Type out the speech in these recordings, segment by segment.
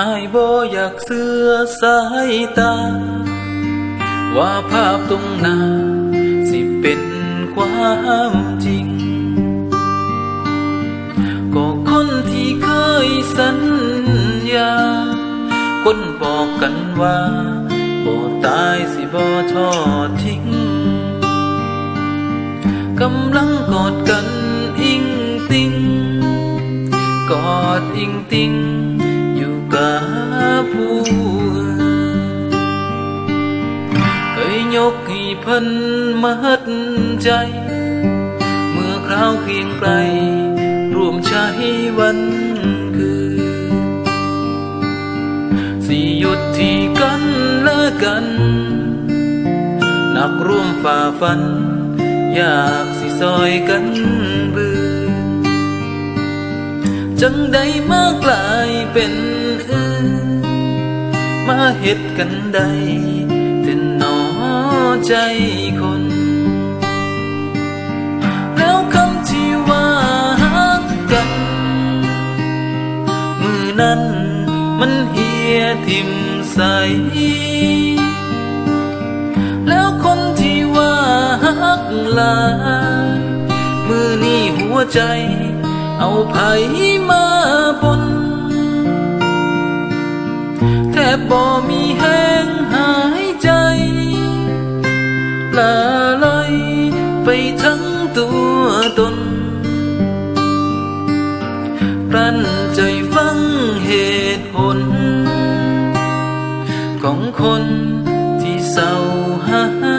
อายบ่อยากเสือสายตา ว่าภาพตรงหน้า สิเป็นความจริง ก็คนที่เคยสัญญา คนบอกกันว่าบ่ตายสิบ่ทอดทิ้ง กำลังกอดกันอิงติง กอดอิงติง ผู้เคยยกให้เพิ่นมัดใจ เมื่อคราวเคียงไกลรวมใช้วันคืนสิหยุดที่กันและกัน นักร่วมฝ่าฟัน อยากสิซอยกันบืนจังใดมากลายเป็นอื่น มาเฮ็ดกันใดแต่หนอใจคน แล้วคำที่ว่าฮักกัน มือนั้นมันเฮียทิมใส แล้วคนที่ว่าฮักลายมือนี้หัวใจ เอาไผมาปน บบ่มีแห้งหายใจละลอยไปทั้งตัวตนปั่นใจฟังเหตุผล ของคนที่เศร้าหา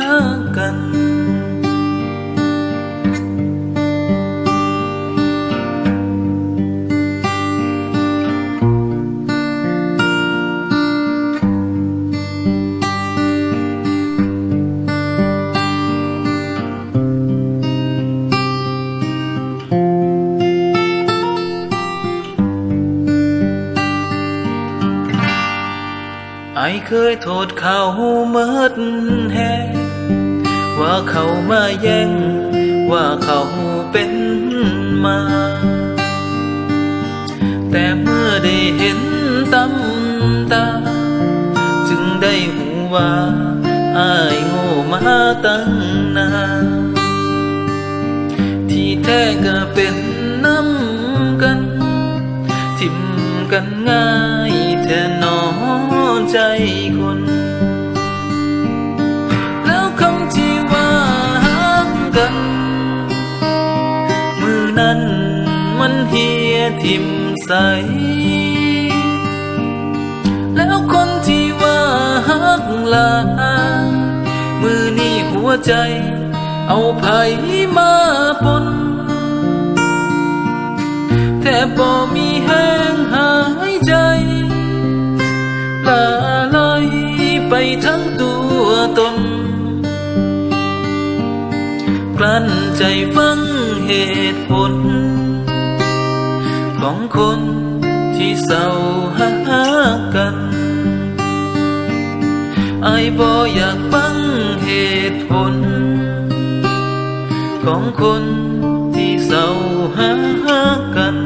ไอเคยโทษเขาเมิดแฮว่าเขามาแย่ง ว่าเขาเป็นมา แต่เมื่อได้เห็นตำตา จึงได้หูว่าอายโง่มาตั้งนานที่แท้ก็เป็นน้ำกัน ทิมกันงาน ใจคน แล้วคำที่ว่าฮักกัน มือนั้นมันเฮียทิมใส แล้วคนที่ว่าฮักลา มือนี้หัวใจ เอาไผมาปนแทบบ่มีแห้งหายใจ ลตาไหลไปทั้งตัวตน กลั้นใจฟังเหตุผล ของคนที่เศร้าหากันไอ้บออยากฟังเหตุผล ของคนที่เศร้าหากัน